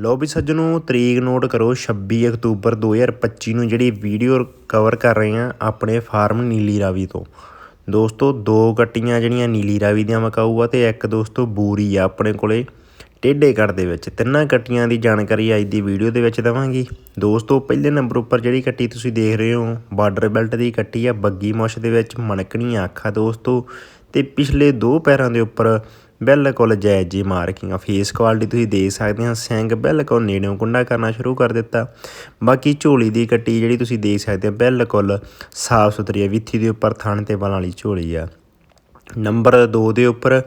ਲੋ ਵੀ ਸੱਜਣੋ, ਤਰੀਕ ਨੋਟ ਕਰੋ 26 ਅਕਤੂਬਰ 2025 ਨੂੰ ਜਿਹੜੀ ਵੀਡੀਓ ਕਵਰ ਕਰ ਰਹੇ ਆ ਆਪਣੇ ਫਾਰਮ ਨੀਲੀ ਰਾਵੀ ਤੋਂ। ਦੋਸਤੋ, ਦੋ ਗੱਟੀਆਂ ਜਿਹੜੀਆਂ ਨੀਲੀ ਰਾਵੀ ਦੀਆਂ ਮਕਾਊ ਆ ਤੇ ਇੱਕ ਦੋਸਤੋ ਬੂਰੀ ਆ ਆਪਣੇ ਕੋਲੇ ਟੇਢੇ ਕੱਟ ਦੇ ਵਿੱਚ। ਤਿੰਨਾਂ ਕੱਟੀਆਂ ਦੀ ਜਾਣਕਾਰੀ ਅੱਜ ਦੀ ਵੀਡੀਓ ਦੇ ਵਿੱਚ ਦਵਾਂਗੀ। ਦੋਸਤੋ, ਪਹਿਲੇ ਨੰਬਰ ਉੱਪਰ ਜਿਹੜੀ ਕੱਟੀ ਤੁਸੀਂ ਦੇਖ ਰਹੇ ਹੋ ਬਾਰਡਰ ਬੈਲਟ ਦੀ ਕੱਟੀ ਆ, ਬੱਗੀ ਮੁੱਛ ਦੇ ਵਿੱਚ ਮਣਕਣੀ ਅੱਖਾਂ ਦੋਸਤੋ ਤੇ ਪਿਛਲੇ ਦੋ ਪੈਰਾਂ ਦੇ ਉੱਪਰ ਬਿਲਕੁਲ ਜਾਇਜ਼ ਜੀ ਮਾਰਕਿੰਗ ਆ ਫੇਸ ਕੁਆਲਿਟੀ ਤੁਸੀਂ ਦੇਖ ਸਕਦੇ ਆ ਸਿੰਗ ਬਿਲਕੁਲ ਨੇੜਿਓਂ ਕੁੰਡਾ ਕਰਨਾ ਸ਼ੁਰੂ ਕਰ ਦਿੱਤਾ। ਬਾਕੀ ਝੋਲੀ ਦੀ ਕੱਟੀ ਜਿਹੜੀ ਤੁਸੀਂ ਦੇਖ ਸਕਦੇ ਹੋ, ਬਿਲਕੁਲ ਸਾਫ਼ ਸੁਥਰੀ ਆ ਵਿੱਥੀ ਦੇ ਉੱਪਰ ਥਣ ਤੇ ਵਾਲਾਂ ਵਾਲੀ ਝੋਲੀ ਆ। ਨੰਬਰ 2 ਦੇ ਉੱਪਰ,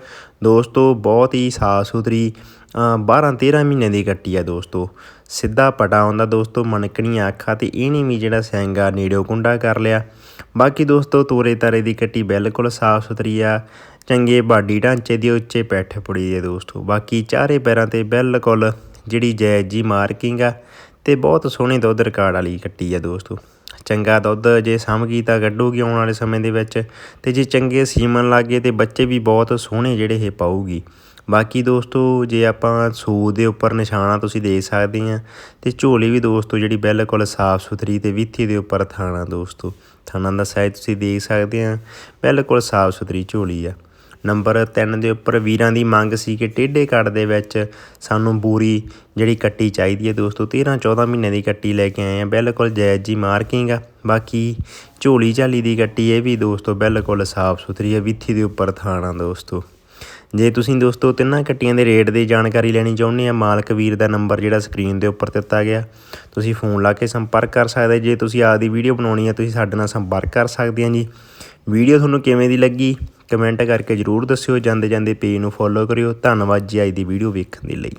ਦੋਸਤੋ, ਬਹੁਤ ਹੀ ਸਾਫ਼ ਸੁਥਰੀ 12 13 ਮਹੀਨੇ ਦੀ ਕੱਟੀ ਆ ਦੋਸਤੋ। ਸਿੱਧਾ ਪਟਾ ਆਉਂਦਾ ਦੋਸਤੋ, ਮਣਕਣੀਆਂ ਅੱਖਾਂ ਤੇ ਇਹਨੇ ਵੀ ਜਿਹੜਾ ਸੈਂਗਾ ਨੇੜਿਓ ਕੁੰਡਾ ਕਰ ਲਿਆ। ਬਾਕੀ ਦੋਸਤੋ, ਤੋਰੇ ਤਾਰੇ ਦੀ ਕੱਟੀ ਬਿਲਕੁਲ ਸਾਫ਼ ਸੁਥਰੀ ਆ। ਚੰਗੇ ਬਾਡੀ ਢਾਂਚੇ ਦੀ ਉੱਚੇ ਪੈਠ ਪੁੜੀ ਦੇ ਦੋਸਤੋ। ਬਾਕੀ ਚਾਰੇ ਪੈਰਾਂ ਤੇ ਬਿਲਕੁਲ ਜਿਹੜੀ ਜਾਇਜ਼ ਜੀ ਮਾਰਕਿੰਗ ਆ ਤੇ ਬਹੁਤ ਸੋਹਣੀ ਦੁੱਧ ਰਿਕਾਰਡ ਵਾਲੀ ਕੱਟੀ ਆ ਦੋਸਤੋ। ਚੰਗਾ ਦੁੱਧ ਜੇ ਸਾਂਭਗੀ ਤਾਂ ਕੱਢੂਗੀ ਆਉਣ ਵਾਲੇ ਸਮੇਂ ਦੇ ਵਿੱਚ। ਤੇ ਜੇ ਚੰਗੇ ਸੀਮਨ ਲੱਗੇ ਤੇ ਬੱਚੇ ਵੀ ਬਹੁਤ ਸੋਹਣੇ ਜਿਹੜੇ ਇਹ ਪਾਊਗੀ। ਬਾਕੀ ਦੋਸਤੋ, ਜੇ ਆਪਾਂ ਸੂਦ ਦੇ ਉੱਪਰ ਨਿਸ਼ਾਨਾ ਤੁਸੀਂ ਦੇਖ ਸਕਦੇ ਆ, ਤੇ ਝੋਲੀ ਵੀ ਦੋਸਤੋ ਜਿਹੜੀ ਬਿਲਕੁਲ ਸਾਫ਼ ਸੁਥਰੀ ਤੇ ਵਿੱਥੀ ਦੇ ਉੱਪਰ ਥਾਣਾ ਦੋਸਤੋ। ਥਾਣਾ ਦਾ ਸਾਈਜ਼ ਤੁਸੀਂ ਦੇਖ ਸਕਦੇ ਆ, ਬਿਲਕੁਲ ਸਾਫ਼ ਸੁਥਰੀ ਝੋਲੀ ਆ। ਨੰਬਰ 3 ਦੇ ਉੱਪਰ ਵੀਰਾਂ ਦੀ ਮੰਗ ਸੀ ਕਿ ਟੇਢੇ ਕੱਟ ਦੇ ਵਿੱਚ ਸਾਨੂੰ ਬੂਰੀ ਜਿਹੜੀ ਕੱਟੀ ਚਾਹੀਦੀ ਹੈ ਦੋਸਤੋ 13 14 ਮਹੀਨੇ ਦੀ ਕੱਟੀ ਲੈ ਕੇ ਆਏ ਆ ਬਿਲਕੁਲ ਜਾਇਜ਼ ਜੀ ਮਾਰਕਿੰਗ ਆ ਬਾਕੀ ਝੋਲੀ ਝਾਲੀ ਦੀ ਕੱਟੀ ਇਹ ਵੀ ਦੋਸਤੋ ਬਿਲਕੁਲ ਸਾਫ਼ ਸੁਥਰੀ ਹੈ, ਵਿੱਥੀ ਦੇ ਉੱਪਰ ਥਾਣਾ ਦੋਸਤੋ। ਜੇ ਤੁਸੀਂ ਦੋਸਤੋ ਤਿੰਨਾਂ ਕੱਟੀਆਂ ਦੇ ਰੇਟ ਦੀ ਜਾਣਕਾਰੀ ਲੈਣੀ ਚਾਹੁੰਦੇ ਆ ਮਾਲਕ ਵੀਰ ਦਾ ਨੰਬਰ ਜਿਹੜਾ ਸਕਰੀਨ ਦੇ ਉੱਪਰ ਦਿੱਤਾ ਗਿਆ। ਤੁਸੀਂ ਫੋਨ ਲਾ ਕੇ ਸੰਪਰਕ ਕਰ ਸਕਦੇ ਜੇ ਤੁਸੀਂ ਆਪਦੀ ਵੀਡੀਓ ਬਣਾਉਣੀ ਹੈ, ਤੁਸੀਂ ਸਾਡੇ ਨਾਲ ਸੰਪਰਕ ਕਰ ਸਕਦੇ ਆ ਜੀ। ਵੀਡੀਓ ਤੁਹਾਨੂੰ ਕਿਵੇਂ ਦੀ ਲੱਗੀ? ਕਮੈਂਟ ਕਰਕੇ ਜਰੂਰ ਦੱਸਿਓ ਜਾਂਦੇ ਜਾਂਦੇ ਪੇਜ ਨੂੰ ਫੋਲੋ ਕਰਿਓ। ਧੰਨਵਾਦ ਜੀ ਅੱਜ ਦੀ ਵੀਡੀਓ ਵੇਖਣ ਦੇ ਲਈ।